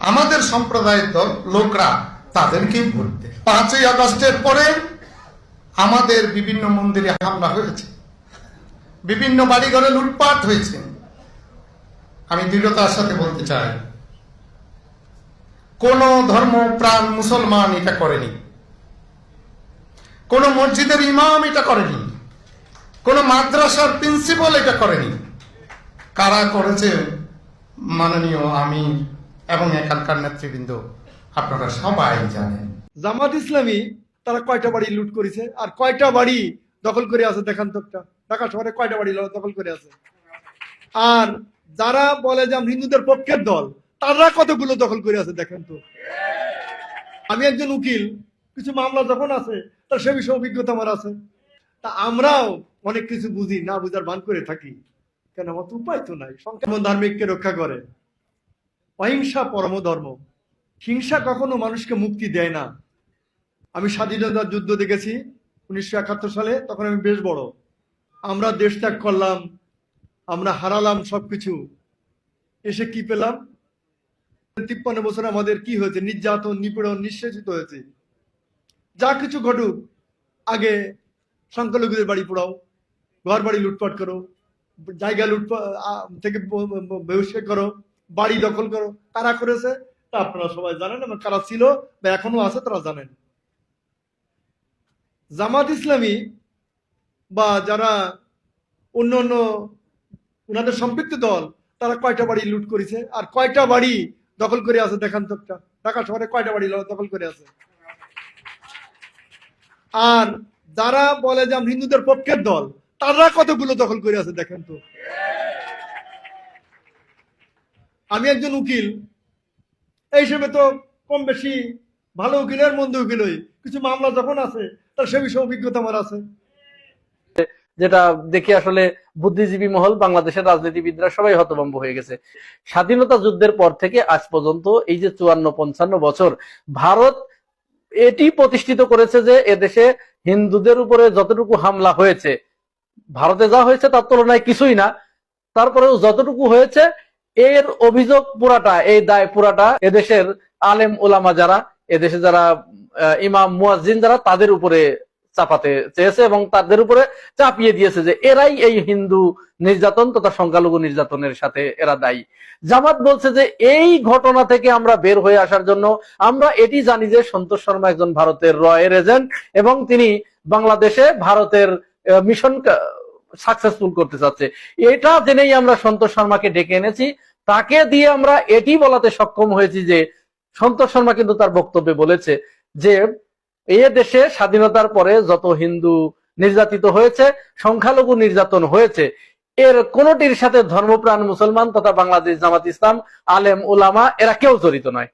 আমাদের সম্প্রদায়ের লোকরা তাদেরকেই দেয়। পাঁচই আগস্টের পরে আমাদের বিভিন্ন মন্দিরে হামলা হয়েছে। বিভিন্ন বাড়িঘরে লুটপাট হয়েছে। আমি দৃঢ়তার সাথে বলতে চাই, কোন ধর্ম, প্রাণ, মুসলমান এটা করেনি। কোন মসজিদের ইমাম এটা করেনি। কোন মাদ্রাসার প্রিন্সিপাল এটা করেনি। কারা করেছে? মাননীয় আমির এবং এখানকার নেতৃবৃন্দ আপনারা সবাই জানেন। জামাত ইসলামী, তারা কয়টা বাড়ি লুট করেছে? আর কয়টা বাড়ি দখল করে আছে? দেখান তো ঢাকা শহরে কয়টা বাড়ি দখল করে আছে? আর যারা বলে যে আমরা হিন্দুদের পক্ষের দল, তারা কতগুলো দখল করে আছে? দেখেন তো। আমি একজন উকিল, কিছু মামলা যখন আছে, তার সে বিষয়ে অভিজ্ঞতা আমার আছে। তা আমরাও অনেক কিছু বুঝি, না বুঝার ভান করে থাকি। কেন? আমার তো উপায় তো নাই। সংখ্যা ধার্মিককে রক্ষা করে। অহিংসা পরম ধর্ম। হিংসা কখনো মানুষকে মুক্তি দেয় না। আমি স্বাধীনতার যুদ্ধ দেখেছি উনিশশো একাত্তর সালে, তখন আমি বেশ বড়। আমরা দেশ ত্যাগ করলাম, আমরা হারালাম সব কিছু এসে কি পেলাম? তিপ্পান্ন বছর আমাদের কি হয়েছে? নির্যাতন, নিপীড়ন নিঃশেষিত হয়েছে। যা কিছু ঘটুক, আগে সংখ্যালঘুদের বাড়ি পোড়াও ঘর বাড়ি লুটপাট করো, জায়গা লুটপাট থেকে বহিষ্কার করো। বাড়ি দখল করো। কারা করেছে? তা আপনারা সবাই জানেন এবং কারা ছিল বা এখনও আছে তারা জানেন। জামাত ইসলামী বা যারা অন্য অন্য ওনাদের সম্পৃক্ত দল, তারা কয়টা বাড়ি লুট করেছে? আর কয়টা বাড়ি দখল করে আছে? দেখান একটা। ঢাকা শহরে কয়টা বাড়ি দখল করে আছে? আর যারা বলে যে আমরা হিন্দুদের পক্ষের দল, তারা কতগুলো দখল করে আছে? দেখেন তো। আমি একজন উকিল। এই হিসেবে তো কম বেশি ভালো উকিলের মন্দ উকিলই কিছু মামলা যখন আছে, তার সে বিষয়ে অভিজ্ঞতা আমার আছে। যেটা দেখি আসলে বুদ্ধিজীবী মহল, বাংলাদেশের রাজনীতিবিদরা সবাই হতভম্ব হয়ে গেছে। স্বাধীনতা যুদ্ধের পর থেকে আজ পর্যন্ত এই যে চুয়ান্ন, পঞ্চান্ন বছর, ভারত এটি প্রতিষ্ঠিত করেছে যে এদেশে হিন্দুদের উপরে যতটুকু হামলা হয়েছে, ভারতে যা হয়েছে তার তুলনায় কিছুই না, তারপরেও যতটুকু হয়েছে এর অভিযোগ পুরাটা, এই দায় পুরাটা এদেশের আলেম ওলামা যারা, এদেশে যারা ইমাম, মুয়াজ্জিন যারা, তাদের উপরে চাপাতে চেয়েছে এবং তাদের উপরে চাপিয়ে দিয়েছে যে এরাই এই হিন্দু নির্যাতন তথা সংখ্যালঘু নির্যাতনের সাথে এরা দায়ী। জামাত বলছে যে এই ঘটনা থেকে আমরা বের হয়ে আসার জন্য আমরা এটি জানি যে সন্তোষ শর্মা একজন ভারতের রয়ের এজেন্ট এবং তিনি বাংলাদেশে ভারতের মিশন সাকসেসফুল করতে চাচ্ছে। এটা জেনেই আমরা সন্তোষ শর্মাকে ডেকে এনেছি। তাকে দিয়ে আমরা এটি বলাতে সক্ষম হয়েছি যে সন্তোষ শর্মা কিন্তু তার বক্তব্যে বলেছে যে এ দেশে স্বাধীনতার পরে যত হিন্দু নির্যাতিত হয়েছে, সংখ্যালঘু নির্যাতন হয়েছে, এর কোনটির সাথে ধর্মপ্রাণ মুসলমান তথা বাংলাদেশ জামাত ইসলাম, আলেম ওলামা এরা কেউ জড়িত নয়।